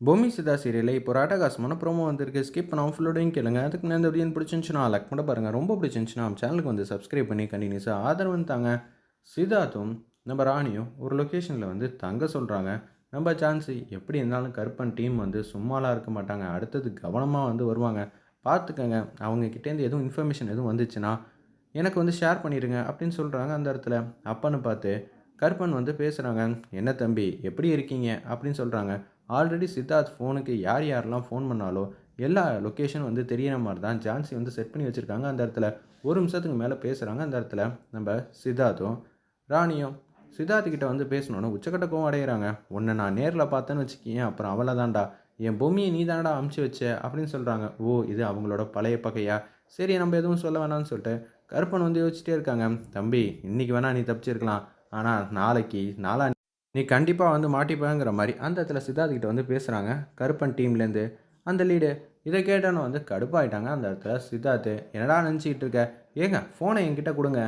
பூமி சிதா சீரியலில் இப்போ ராட்டகாசமான ப்ரோமோ வந்திருக்கு. ஸ்கிப் பண்ண ஃபுல்லோடையும் கேளுங்க. அதுக்கு நான் இந்த வீடியோ பிடிச்சிருந்துச்சுன்னா லைக் பண்ண பாருங்கள் ரொம்ப பிடிச்சிருந்துச்சுன்னா நம்ம சேனலுக்கு வந்து சப்ஸ்கிரைப் பண்ணி கண்டினியூஸாக ஆதரவு தாங்க. சிதார்த்தும் நம்ம ராணியும் ஒரு லொக்கேஷனில் வந்து தங்க சொல்கிறாங்க நம்ம சான்ஸு எப்படி இருந்தாலும் கருப்பன் டீம் வந்து சும்மாலாம் இருக்க மாட்டாங்க. அடுத்தது கவனமாக வந்து வருவாங்க. பார்த்துக்கங்க. அவங்கக்கிட்டேருந்து எதுவும் இன்ஃபர்மேஷன் எதுவும் வந்துச்சுன்னா எனக்கு வந்து ஷேர் பண்ணிடுங்க அப்படின்னு சொல்கிறாங்க அந்த இடத்துல. அப்பன்னு பார்த்து கருப்பன் வந்து பேசுகிறாங்க என்ன தம்பி எப்படி இருக்கீங்க? அப்படின்னு சொல்கிறாங்க ஆல்ரெடி சித்தார்த் ஃபோனுக்கு யார் யாரெல்லாம் ஃபோன் பண்ணாலோ எல்லா லொக்கேஷன் வந்து தெரியிற மாதிரி தான் ஜான்சி வந்து செட் பண்ணி வச்சுருக்காங்க அந்த இடத்துல. ஒரு நிமிஷத்துக்கு மேலே பேசுகிறாங்க அந்த இடத்துல நம்ம சித்தார்த்தும் ராணியும். சித்தார்த்துக்கிட்ட வந்து பேசணுன்னு உச்சக்கட்ட கோவம் அடைகிறாங்க உன்னை நான் நேரில் பார்த்தேன்னு வச்சுக்கேன் அப்புறம் அவளை தான்டா என் பொம்மியை நீ தானடா அமுச்சு வச்ச? அப்படின்னு சொல்கிறாங்க ஓ இது அவங்களோட பழைய பகையா? சரி நம்ம எதுவும் சொல்ல வேணாம்னு சொல்லிட்டு கருப்பன் வந்து யோசிச்சிட்டே இருக்காங்க. தம்பி இன்றைக்கி வேணால் நீ தப்பிச்சிருக்கலாம். ஆனால் நாளைக்கு நாளா நீ கண்டிப்பாக வந்து மாட்டிப்பேங்கிற மாதிரி அந்த இடத்துல சித்தார்த் கிட்ட வந்து பேசுகிறாங்க கருப்பன் டீம்லேருந்து அந்த லீடு இதை கேட்டோன்னு வந்து கடுப்பாயிட்டாங்க அந்த இடத்துல சித்தார்த்து என்னடா நினச்சிக்கிட்டு இருக்க? ஏங்க ஃபோனை என்கிட்ட கொடுங்க.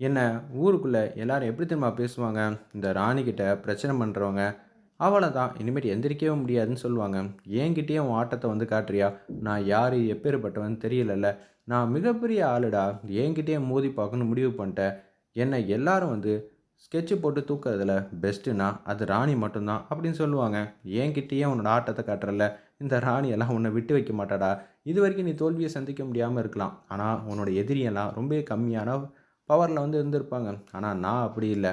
என்ன ஊருக்குள்ளே எல்லாரும் எப்படி தெரியுமா பேசுவாங்க? இந்த ராணிக்கிட்ட பிரச்சனை பண்ணுறவங்க அவளை தான் இனிமேட்டு எந்திரிக்கவே முடியாதுன்னு சொல்லுவாங்க. என்கிட்டயே உன் ஆட்டத்தை வந்து காட்டுறியா? நான் யார் எப்பேற்பட்டவன் தெரியலல்ல. நான் மிகப்பெரிய ஆளுடா. என்கிட்டயே மோதி பார்க்கணும்னு முடிவு பண்ணிட்டேன். என்னை எல்லாரும் வந்து ஸ்கெட்சு போட்டு தூக்கிறதுல பெஸ்ட்டுனா அது ராணி மட்டும்தான் அப்படின்னு சொல்லுவாங்க. என்கிட்டயே உன்னோட ஆட்டத்தை காட்டுறல இந்த ராணியெல்லாம் உன்னை விட்டு வைக்க மாட்டாடா. இது வரைக்கும் நீ தோல்வியை சந்திக்க முடியாமல் இருக்கலாம். ஆனால் உன்னோட எதிரியெல்லாம் ரொம்ப கம்மியான பவரில் வந்து இருந்திருப்பாங்க. ஆனால் நான் அப்படி இல்லை.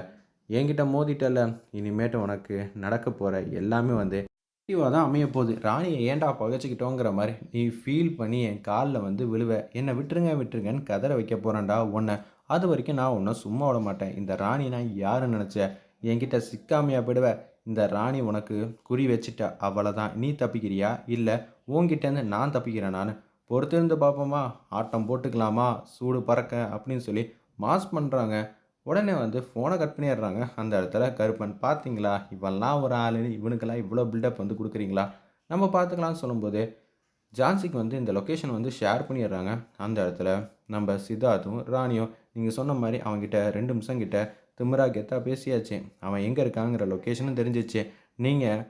என்கிட்ட மோதிட்டல இனிமேட்டு உனக்கு நடக்க போகிற எல்லாமே வந்து நெகட்டிவாக தான் அமைய போகுது. ராணியை ஏன்டா பகைச்சிக்கிட்டோங்கிற மாதிரி நீ ஃபீல் பண்ணி என் காலில் வந்து விழுவ. என்னை விட்டுருங்க விட்டுருங்கன்னு கதற வைக்க போகிறேன்டா உன்னை. அது வரைக்கும் நான் ஒன்றும் சும்மா விட மாட்டேன். இந்த ராணி நான் யாருன்னு நினச்சேன் என்கிட்ட சிக்காமையா போயிடுவ. இந்த ராணி உனக்கு குறி வச்சுட்டா அவ்வளோதான் நீ தப்பிக்கிறியா? இல்லை உன்கிட்டேருந்து நான் தப்பிக்கிறேன் நான். பொறுத்திருந்து பார்ப்போமா ஆட்டம் போட்டுக்கலாமா? சூடு பறக்க அப்படின்னு சொல்லி மாஸ் பண்ணுறாங்க உடனே வந்து ஃபோனை கட் பண்ணிடுறாங்க. அந்த இடத்துல கருப்பன் பார்த்தீங்களா இவெல்லாம் ஒரு ஆள். இவனுக்கெல்லாம் இவ்வளோ பில்டப் வந்து கொடுக்குறீங்களா? நம்ம பார்த்துக்கலாம்னு சொல்லும்போது ஜான்சிக்கு வந்து இந்த லொக்கேஷன் வந்து ஷேர் பண்ணிடுறாங்க. அந்த இடத்துல நம்ம சித்தார்த்தும் ராணியும் நீங்கள் சொன்ன மாதிரி அவங்ககிட்ட ரெண்டு நிமிஷம் கிட்ட திமிரா கெத்தா பேசியாச்சு. அவன் எங்கே இருக்காங்கிற லொக்கேஷனும் தெரிஞ்சிச்சு. நீங்கள்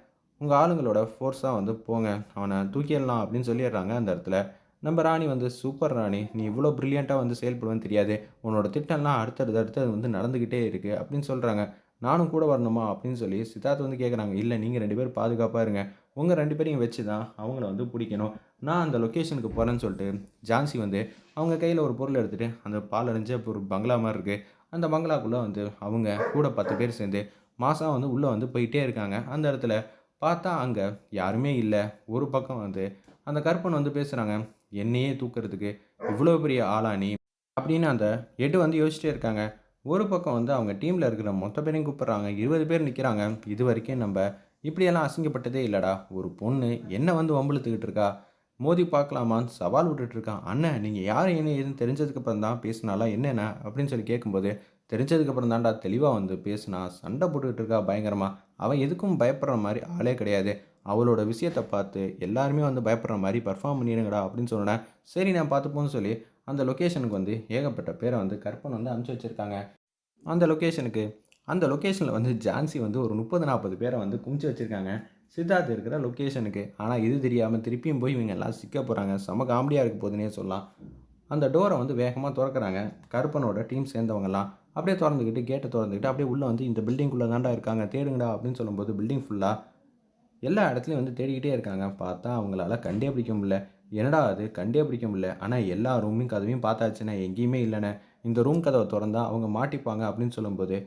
உங்கள் ஆளுங்களோட ஃபோர்ஸாக வந்து போங்க. அவனை தூக்கிடலாம் அப்படின்னு சொல்லிடுறாங்க அந்த இடத்துல. நம்ம ராணி வந்து சூப்பர் ராணி நீ இவ்வளோ ப்ரில்லியண்ட்டாக வந்து செயல்படுவேன்னு தெரியாது. உன்னோட திட்டம்லாம் அடுத்தடுத்து அடுத்தது வந்து நடந்துக்கிட்டே இருக்குது அப்படின்னு சொல்கிறாங்க நானும் கூட வரணுமா? அப்படின்னு சொல்லி சித்தார்த் வந்து கேட்குறாங்க இல்லை நீங்கள் ரெண்டு பேரும் பாதுகாப்பாக இருங்க. உங்கள் ரெண்டு பேரையும் வச்சு தான் அவங்கள வந்து பிடிக்கணும். நான் அந்த லொக்கேஷனுக்கு போகிறேன்னு சொல்லிட்டு ஜான்சி வந்து அவங்க கையில் ஒரு பொருள் எடுத்துகிட்டு அந்த பால் அடைஞ்ச ஒரு பங்களா மாதிரி இருக்குது அந்த பங்களாக்குள்ளே வந்து அவங்க கூட பத்து பேர் சேர்ந்து மாதம் வந்து உள்ளே வந்து போயிட்டே இருக்காங்க. அந்த இடத்துல பார்த்தா அங்கே யாருமே இல்லை. ஒரு பக்கம் வந்து அந்த கற்பன் வந்து பேசுகிறாங்க என்னையே தூக்கிறதுக்கு இவ்வளோ பெரிய ஆளா நீ? அப்படின்னு அந்த எட்டு வந்து யோசிச்சிட்டே இருக்காங்க. ஒரு பக்கம் வந்து அவங்க டீமில் இருக்கிற மொத்த பேரையும் கூப்பிட்றாங்க. இருபது பேர் நிற்கிறாங்க இது வரைக்கும் நம்ம இப்படியெல்லாம் அசிங்கப்பட்டதே இல்லைடா. ஒரு பொண்ணு என்ன வந்து வம்பளுத்துக்கிட்டு இருக்கா? மோதி பார்க்கலாமான்னு சவால் விட்டுட்டு இருக்கான் அண்ணன் நீங்கள் யார் என்ன ஏதுன்னு தெரிஞ்சதுக்கப்புறம் தான் பேசினாலா என்னென்ன அப்படின்னு சொல்லி கேட்கும்போது தெரிஞ்சதுக்கப்புறம் தான்டா தெளிவாக வந்து பேசினா சண்டை போட்டுக்கிட்டு இருக்கா பயங்கரமாக அவன் எதுக்கும் பயப்படுற மாதிரி ஆளே கிடையாது. அவளோட விஷயத்தை பார்த்து எல்லாருமே வந்து பயப்படுற மாதிரி பர்ஃபார்ம் பண்ணிடுங்கடா அப்படின்னு சொன்னேன் சரி நான் பார்த்துப்போன்னு சொல்லி அந்த லொக்கேஷனுக்கு வந்து ஏகப்பட்ட பேரை வந்து கற்பனை வந்து அனுப்பிச்சி வச்சுருக்காங்க. அந்த லொக்கேஷனுக்கு அந்த லொக்கேஷனில் வந்து ஜான்சி வந்து ஒரு முப்பது நாற்பது பேரை வந்து குமிச்சு வச்சுருக்காங்க. சித்தார்த் இருக்கிற லொக்கேஷனுக்கு ஆனால் இது தெரியாமல் திருப்பியும் போய் இவங்க எல்லாம் சிக்க போகிறாங்க செம காமெடியாக இருக்க போதுன்னே சொல்லலாம். அந்த டோரை வந்து வேகமாக திறக்கிறாங்க. கருப்பனோட டீம் சேர்ந்தவங்கலாம் அப்படியே திறந்துக்கிட்டு கேட்டை திறந்துக்கிட்டு அப்படியே உள்ளே வந்து இந்த பில்டிங்குள்ளே தாண்டா இருக்காங்க. தேடுங்கடா அப்படின்னு சொல்லும்போது பில்டிங் ஃபுல்லாக எல்லா இடத்துலையும் வந்து தேடிக்கிட்டே இருக்காங்க. பார்த்தா அவங்களால கண்டே பிடிக்க முடியல. என்னடா அது? கண்டே பிடிக்க முடியல. ஆனால் எல்லா ரூமையும் கதவையும் பார்த்தாச்சுன்னா எங்கேயுமே இல்லைண்ணே. இந்த ரூம் கதவை திறந்தா அவங்க மாட்டிப்பாங்க அப்படின்னு சொல்லும்போது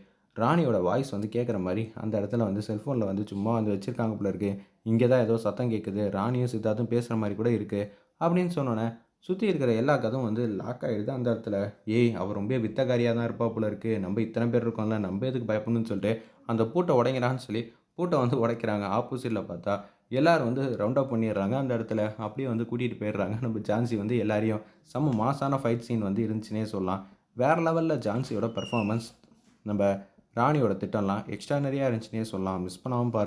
ராணியோட வாய்ஸ் வந்து கேட்குற மாதிரி அந்த இடத்துல வந்து செல்ஃபோனில் வந்து சும்மா வந்து வச்சுருக்காங்க போல இருக்குது இங்கே தான் ஏதோ சத்தம் கேட்குது ராணியும் சித்தார்த்தும் பேசுகிற மாதிரி கூட இருக்குது அப்படின்னு சொன்னோன்னே சுற்றி இருக்கிற எல்லா கதவும் வந்து லாக் ஆகிடுது அந்த இடத்துல. ஏய் அவர் ரொம்ப வித்தகாரியாக தான் இருப்பா போல இருக்குது நம்ம இத்தனை பேர் இருக்கோம்ல நம்ம எதுக்கு பயப்படணும்னு சொல்லிட்டு அந்த பூட்டை உடைங்கிறான்னு சொல்லி பூட்டை வந்து உடைக்கிறாங்க. ஆப்போசிட்டில் பார்த்தா எல்லோரும் வந்து ரவுண்ட் அப் பண்ணிடுறாங்க அந்த இடத்துல. அப்படியே வந்து கூட்டிகிட்டு போயிடுறாங்க. நம்ம ஜான்சி வந்து எல்லாரையும். செம்ம மாசான ஃபைட் சீன் வந்து இருந்துச்சுன்னே சொல்லலாம். வேறு லெவலில் ஜான்சியோட பர்ஃபார்மன்ஸ் நம்ம ராணியோட திட்டம்லாம் எக்ஸ்ட்ரானரியாக இருந்துச்சுன்னே சொல்லலாம். மிஸ் பண்ணாமல் பாருங்கள்